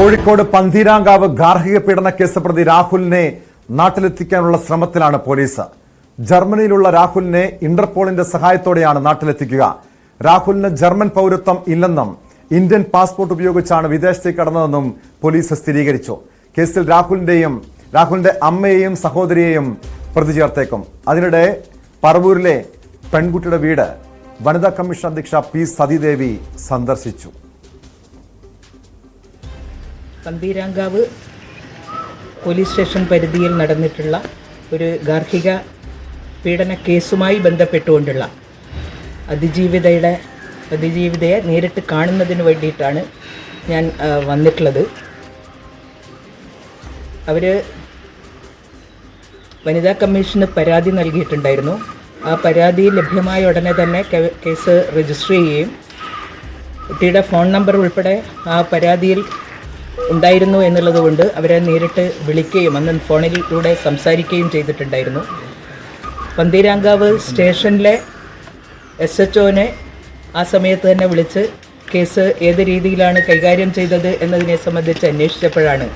കോഴിക്കോട് പന്തീരാങ്കാവ് ഗാർഹിക പീഡന കേസ് പ്രതി രാഹുലിനെ നാട്ടിലെത്തിക്കാനുള്ള ശ്രമത്തിലാണ് പോലീസ്. ജർമ്മനിയിലുള്ള രാഹുലിനെ ഇന്റർപോളിന്റെ സഹായത്തോടെയാണ് നാട്ടിലെത്തിക്കുക. രാഹുലിന് ജർമ്മൻ പൗരത്വം ഇല്ലെന്നും ഇന്ത്യൻ പാസ്പോർട്ട് ഉപയോഗിച്ചാണ് വിദേശത്തേക്ക് കടന്നതെന്നും പോലീസ് സ്ഥിരീകരിച്ചു. കേസിൽ രാഹുലിന്റെയും രാഹുലിന്റെ അമ്മയെയും സഹോദരിയെയും പ്രതി ചേർത്തേക്കും. അതിനിടെ പറവൂരിലെ പെൺകുട്ടിയുടെ വീട് വനിതാ കമ്മീഷൻ അധ്യക്ഷ പി സതിദേവി സന്ദർശിച്ചു. പന്തീരാങ്കാവ് പോലീസ് സ്റ്റേഷൻ പരിധിയിൽ നടന്നിട്ടുള്ള ഒരു ഗാർഹിക പീഡന കേസുമായി ബന്ധപ്പെട്ടുകൊണ്ടുള്ള അതിജീവിതയുടെ അതിജീവിതയെ നേരിട്ട് കാണുന്നതിന് വേണ്ടിയിട്ടാണ് ഞാൻ വന്നിട്ടുള്ളത്. അവർ വനിതാ കമ്മീഷന് പരാതി നൽകിയിട്ടുണ്ടായിരുന്നു. ആ പരാതി ലഭ്യമായ ഉടനെ തന്നെ കേസ് രജിസ്റ്റർ ചെയ്യുകയും കുട്ടിയുടെ ഫോൺ നമ്പർ ഉൾപ്പെടെ ആ പരാതിയിൽ ഉണ്ടായിരുന്നു എന്നുള്ളതുകൊണ്ട് അവരെ നേരിട്ട് വിളിക്കുകയും അന്ന് ഫോണിലൂടെ സംസാരിക്കുകയും ചെയ്തിട്ടുണ്ടായിരുന്നു. പന്തീരാങ്കാവ് സ്റ്റേഷനിലെ എസ് എച്ച് ഒനെ ആ സമയത്ത് തന്നെ വിളിച്ച് കേസ് ഏത് രീതിയിലാണ് കൈകാര്യം ചെയ്തത് എന്നതിനെ സംബന്ധിച്ച് അന്വേഷിച്ചപ്പോഴാണ്.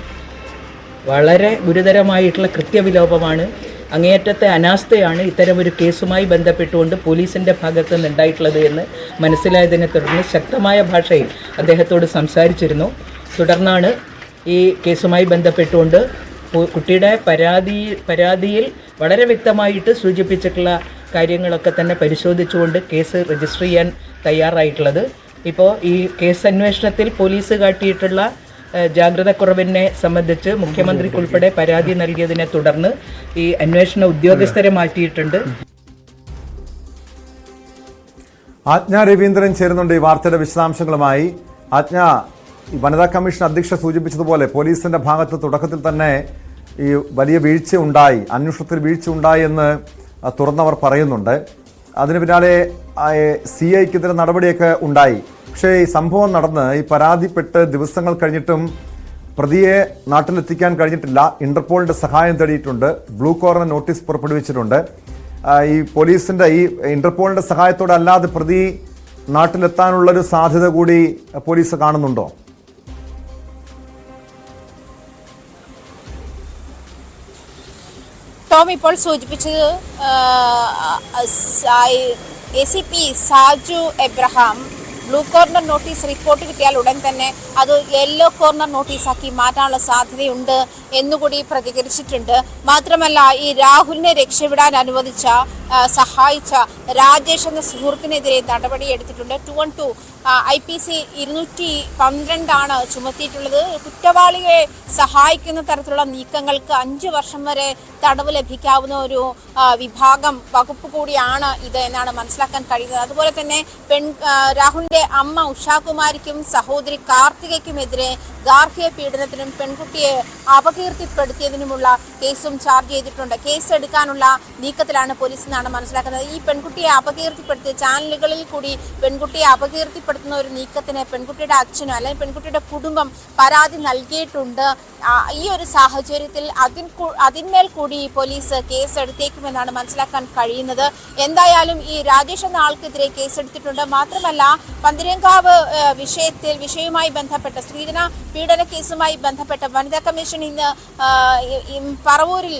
വളരെ ഗുരുതരമായിട്ടുള്ള കൃത്യവിലോപമാണ്. അങ്ങേയറ്റത്തെ അനാസ്ഥയാണ് ഇത്തരമൊരു കേസുമായി ബന്ധപ്പെട്ടുകൊണ്ട് പോലീസിന്റെ ഭാഗത്ത് നിന്ന് ഉണ്ടായിട്ടുള്ളത് എന്ന് മനസ്സിലായതിനെ തുടർന്ന് ശക്തമായ ഭാഷയിൽ അദ്ദേഹത്തോട് സംസാരിച്ചിരുന്നു. തുടർന്നാണ് ഈ കേസുമായി ബന്ധപ്പെട്ടുകൊണ്ട് കുട്ടിയുടെ പരാതി പരാതിയിൽ വളരെ വ്യക്തമായിട്ട് സൂചിപ്പിച്ചിട്ടുള്ള കാര്യങ്ങളൊക്കെ തന്നെ പരിശോധിച്ചുകൊണ്ട് കേസ് രജിസ്റ്റർ ചെയ്യാൻ തയ്യാറായിട്ടുള്ളത്. ഇപ്പോൾ ഈ കേസ് അന്വേഷണത്തിൽ പോലീസ് കാട്ടിയിട്ടുള്ള ജാഗ്രത ജാഗ്രതക്കുറവിനെ സംബന്ധിച്ച് മുഖ്യമന്ത്രിക്കുൾപ്പെടെ പരാതി നൽകിയതിനെ തുടർന്ന് ഈ അന്വേഷണ ഉദ്യോഗസ്ഥരെ മാറ്റിയിട്ടുണ്ട്. ആജ്ഞ രവീന്ദ്രൻ ചേരുന്നുണ്ട് ഈ വാർത്തയുടെ വിശദാംശങ്ങളുമായി. ആജ്ഞ ഈ വനിതാ കമ്മീഷൻ അധ്യക്ഷ സൂചിപ്പിച്ചതുപോലെ പോലീസിന്റെ ഭാഗത്ത് തുടക്കത്തിൽ തന്നെ ഈ വലിയ വീഴ്ച ഉണ്ടായി അന്വേഷണത്തിൽ വീഴ്ച ഉണ്ടായി എന്ന് തുറന്നവർ പറയുന്നുണ്ട്. അതിന് പിന്നാലെ സി ഐക്കെതിരെ നടപടിയൊക്കെ ഉണ്ടായി. പക്ഷേ ഈ സംഭവം നടന്ന് ഈ പരാതിപ്പെട്ട് ദിവസങ്ങൾ കഴിഞ്ഞിട്ടും പ്രതിയെ നാട്ടിലെത്തിക്കാൻ കഴിഞ്ഞിട്ടില്ല. ഇന്റർപോളിന്റെ സഹായം തേടിയിട്ടുണ്ട്. ബ്ലൂ കോർണർ നോട്ടീസ് പുറപ്പെടുവിച്ചിട്ടുണ്ട്. ഈ പോലീസിന്റെ ഈ ഇന്റർപോളിന്റെ സഹായത്തോടെ അല്ലാതെ പ്രതി നാട്ടിലെത്താനുള്ളൊരു സാധ്യത കൂടി പോലീസ് കാണുന്നുണ്ടോ? ടോം ഇപ്പോൾ സൂചിപ്പിച്ചത് A C P Saju Abraham blue corner notice report കിട്ടിയാൽ ഉടൻ തന്നെ അത് യെല്ലോ കോർണർ നോട്ടീസാക്കി മാറ്റാനുള്ള സാധ്യതയുണ്ട് എന്നുകൂടി പ്രതികരിച്ചിട്ടുണ്ട്. മാത്രമല്ല ഈ രാഹുലിനെ രക്ഷപ്പെടാൻ അനുവദിച്ച സഹായിച്ച രാജേഷ് എന്ന സുഹൃത്തിനെതിരെ നടപടി എടുത്തിട്ടുണ്ട്. Two one two I P C ഇരുന്നൂറ്റി പന്ത്രണ്ടാണ് ചുമത്തിയിട്ടുള്ളത്. കുറ്റവാളിയെ സഹായിക്കുന്ന തരത്തിലുള്ള നീക്കങ്ങൾക്ക് അഞ്ച് വർഷം വരെ തടവ് ലഭിക്കാവുന്ന ഒരു വിഭാഗം വകുപ്പ് കൂടിയാണ് ഇത് എന്നാണ് മനസ്സിലാക്കാൻ കഴിയുന്നത്. അതുപോലെ തന്നെ പെൺ രാഹുലിന്റെ അമ്മ ഉഷാകുമാരിക്കും സഹോദരി കാർത്തികയ്ക്കുമെതിരെ ഗാർഹിക പീഡനത്തിനും പെൺകുട്ടിയെ അപകീർത്തിപ്പെടുത്തിയതിനുമുള്ള കേസും ചാർജ് ചെയ്തിട്ടുണ്ട്. കേസ് എടുക്കാനുള്ള നീക്കത്തിലാണ് പോലീസ് എന്നാണ് മനസ്സിലാക്കുന്നത്. ഈ പെൺകുട്ടിയെ അപകീർത്തിപ്പെടുത്തിയ ചാനലുകളിൽ കൂടി പെൺകുട്ടിയെ അപകീർത്തിപ്പെടുത്തുന്ന ഒരു നീക്കത്തിന് പെൺകുട്ടിയുടെ അച്ഛനോ അല്ലെങ്കിൽ പെൺകുട്ടിയുടെ കുടുംബം പരാതി നൽകിയിട്ടുണ്ട് ഈ ഒരു സാഹചര്യത്തിൽ അതിൻ അതിന്മേൽ കൂടി പോലീസ് കേസെടുത്തേക്കുമെന്നാണ് മനസ്സിലാക്കാൻ കഴിയുന്നത്. എന്തായാലും ഈ രാജേഷ് എന്ന ആൾക്കെതിരെ കേസെടുത്തിട്ടുണ്ട്. മാത്രമല്ല പന്തിരങ്കാവ് വിഷയത്തിൽ വിഷയവുമായി ബന്ധപ്പെട്ട സ്ത്രീധന പീഡന കേസുമായി ബന്ധപ്പെട്ട വനിതാ കമ്മീഷൻ ഇന്ന് പറവൂരിൽ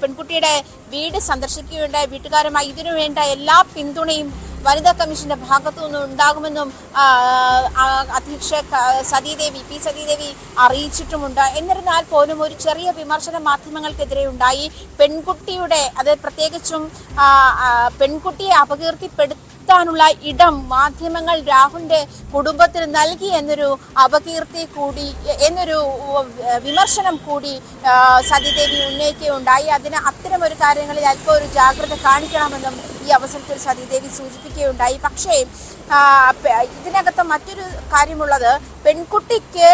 പെൺകുട്ടിയുടെ വീട് സന്ദർശിക്കുകയുണ്ടായി. വീട്ടുകാരുമായി ഇതിനു വേണ്ട എല്ലാ പിന്തുണയും വനിതാ കമ്മീഷന്റെ ഭാഗത്തു നിന്നും ഉണ്ടാകുമെന്നും അധ്യക്ഷ സതീദേവി പി സതീദേവി അറിയിച്ചിട്ടുമുണ്ട്. എന്നിരുന്നാൽ പോലും ഒരു ചെറിയ വിമർശനം മാധ്യമങ്ങൾക്കെതിരെ ഉണ്ടായി പെൺകുട്ടിയുടെ അത് പ്രത്യേകിച്ചും പെൺകുട്ടിയെ ആ, അപകീർത്തിപ്പെടുത്താനുള്ള ഇടം മാധ്യമങ്ങൾ രാഹുലിന്റെ കുടുംബത്തിന് നൽകി എന്നൊരു അപകീർത്തി കൂടി എന്നൊരു വിമർശനം കൂടി സതിദേവി ഉന്നയിക്കുകയുണ്ടായി. അതിന് അത്തരം ഒരു കാര്യങ്ങളിൽ അല്പം ഒരു ജാഗ്രത കാണിക്കണമെന്നും ഈ അവസരത്തിൽ സതീദേവി സൂചിപ്പിക്കുകയുണ്ടായി. പക്ഷേ ഇതിനകത്ത് മറ്റൊരു കാര്യമുള്ളത്. പെൺകുട്ടിക്ക്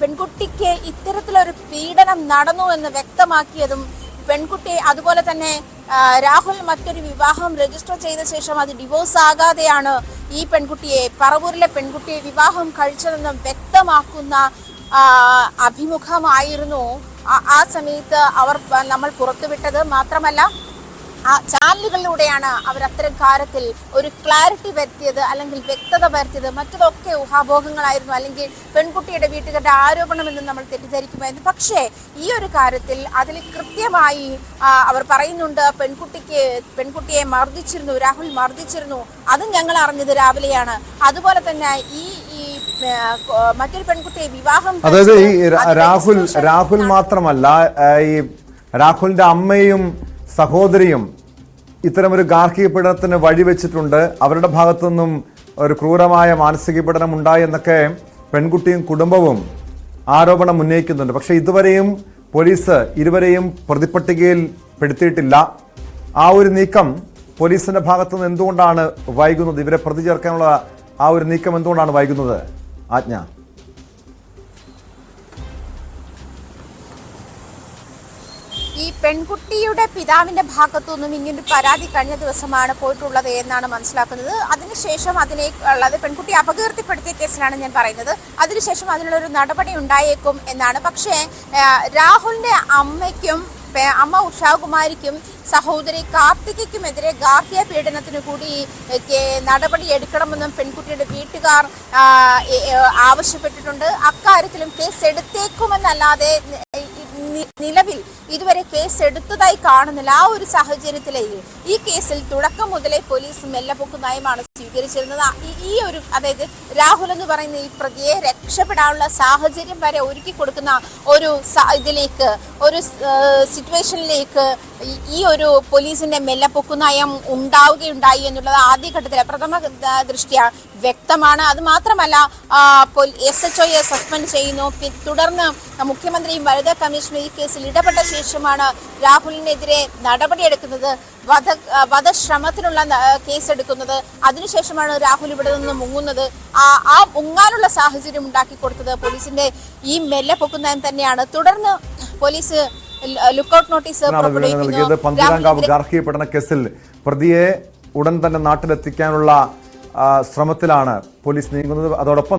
പെൺകുട്ടിക്ക് ഇത്തരത്തിലൊരു പീഡനം നടന്നു എന്ന് വ്യക്തമാക്കിയതും പെൺകുട്ടി അതുപോലെ തന്നെ രാഹുൽ മറ്റൊരു വിവാഹം രജിസ്റ്റർ ചെയ്ത ശേഷം അത് ഡിവോഴ്സ് ആകാതെയാണ് ഈ പെൺകുട്ടിയെ പറവൂരിലെ പെൺകുട്ടിയെ വിവാഹം കഴിച്ചതെന്നും വ്യക്തമാക്കുന്ന അഭിമുഖമായിരുന്നു ആ- സമയത്ത് അവർ നമ്മൾ പുറത്തുവിട്ടത്. മാത്രമല്ല ചാനലുകളിലൂടെയാണ് അവർ അത്തരം കാര്യത്തിൽ ഒരു ക്ലാരിറ്റി വരുത്തിയത് അല്ലെങ്കിൽ വ്യക്തത വരുത്തിയത്. മറ്റതൊക്കെ ഊഹാഭോഗങ്ങളായിരുന്നു അല്ലെങ്കിൽ പെൺകുട്ടിയുടെ വീട്ടുകാരുടെ ആരോപണമെന്ന് നമ്മൾ തെറ്റിദ്ധരിക്കുമായിരുന്നു. പക്ഷേ ഈ ഒരു കാര്യത്തിൽ അതിൽ കൃത്യമായി അവർ പറയുന്നുണ്ട് പെൺകുട്ടിക്ക് പെൺകുട്ടിയെ മർദ്ദിച്ചിരുന്നു രാഹുൽ മർദ്ദിച്ചിരുന്നു. അതും ഞങ്ങൾ അറിഞ്ഞത് രാവിലെയാണ്. അതുപോലെ തന്നെ ഈ മറ്റൊരു പെൺകുട്ടിയെ വിവാഹം അതായത് ഈ രാഹുൽ രാഹുൽ മാത്രമല്ല ഈ രാഹുലിന്റെ അമ്മയും സഹോദരിയും ഇത്തരമൊരു ഗാർഹിക പീഡനത്തിന് വഴിവെച്ചിട്ടുണ്ട് അവരുടെ ഭാഗത്തു നിന്നും ഒരു ക്രൂരമായ മാനസിക പീഡനം ഉണ്ടായി എന്നൊക്കെ പെൺകുട്ടിയും കുടുംബവും ആരോപണം ഉന്നയിക്കുന്നുണ്ട്. പക്ഷേ ഇതുവരെയും പോലീസ് ഇരുവരെയും പ്രതിപട്ടികയിൽ പെടുത്തിയിട്ടില്ല. ആ ഒരു നീക്കം പോലീസിന്റെ ഭാഗത്തു നിന്ന് എന്തുകൊണ്ടാണ് വൈകുന്നത്? ഇവരെ പ്രതി ചേർക്കാനുള്ള ആ ഒരു നീക്കം എന്തുകൊണ്ടാണ് വൈകുന്നത്? ആജ്ഞ. പെൺകുട്ടിയുടെ പിതാവിന്റെ ഭാഗത്തു നിന്നും ഇങ്ങനൊരു പരാതി കഴിഞ്ഞ ദിവസമാണ് പോയിട്ടുള്ളത് എന്നാണ് മനസ്സിലാക്കുന്നത്. അതിനുശേഷം അതിനെ ഉള്ളത് പെൺകുട്ടി അപകീർത്തിപ്പെടുത്തിയ കേസിലാണ് ഞാൻ പറയുന്നത്. അതിനുശേഷം അതിനുള്ളൊരു നടപടി ഉണ്ടായേക്കും എന്നാണ്. പക്ഷേ രാഹുലിന്റെ അമ്മയ്ക്കും അമ്മ ഉഷാകുമാരിക്കും സഹോദരി കാർത്തികയ്ക്കുമെതിരെ ഗാർഹിക പീഡനത്തിന് കൂടി നടപടി എടുക്കണമെന്നും പെൺകുട്ടിയുടെ വീട്ടുകാർ ആവശ്യപ്പെട്ടിട്ടുണ്ട്. അക്കാര്യത്തിലും കേസ് എടുത്തേക്കുമെന്നല്ലാതെ നിലവിൽ ഇതുവരെ കേസ് എടുത്തതായി കാണുന്നില്ല. ആ ഒരു സാഹചര്യത്തിലേക്ക് ഈ കേസിൽ തുടക്കം മുതലേ പോലീസ് മെല്ലപ്പൊക്ക് നയമാണ് സ്വീകരിച്ചിരുന്നത്. ഈ- ഒരു അതായത് രാഹുൽ എന്ന് പറയുന്ന ഈ പ്രതിയെ രക്ഷപ്പെടാനുള്ള സാഹചര്യം വരെ ഒരുക്കി കൊടുക്കുന്ന ഒരു ഇതിലേക്ക് ഒരു സിറ്റുവേഷനിലേക്ക് ഈ- ഒരു പോലീസിന്റെ മെല്ലപ്പൊക്കു നയം ഉണ്ടാവുകയുണ്ടായി എന്നുള്ളത് ആദ്യഘട്ടത്തിലെ പ്രഥമ ദൃഷ്ടിയ വ്യക്തമാണ്. അത് മാത്രമല്ല എസ് എച്ച് ഒയെ സസ്പെൻഡ് ചെയ്യുന്നു. തുടർന്ന് മുഖ്യമന്ത്രിയും വനിതാ കമ്മീഷനും ഈ കേസിൽ ഇടപെട്ട ശേഷമാണ് രാഹുലിനെതിരെ നടപടിയെടുക്കുന്നത്. വധ വധശ്രമത്തിനുള്ള കേസെടുക്കുന്നത്. അതിനുശേഷമാണ് രാഹുൽ ഇവിടെ നിന്ന് മുങ്ങുന്നത്. ആ ആ മുങ്ങാനുള്ള സാഹചര്യം ഉണ്ടാക്കി കൊടുത്തത് പോലീസിന്റെ ഈ മെല്ലെ പൊക്കുന്നതിന് തന്നെയാണ്. തുടർന്ന് പോലീസ് ലുക്കൌട്ട് നോട്ടീസ് നൽകിയത്. പന്തീരാങ്കാവ് ഗാർഹിക പഠന കേസിൽ പ്രതിയെ ഉടൻ തന്നെ നാട്ടിലെത്തിക്കാനുള്ള ശ്രമത്തിലാണ് പോലീസ് നീങ്ങുന്നത്. അതോടൊപ്പം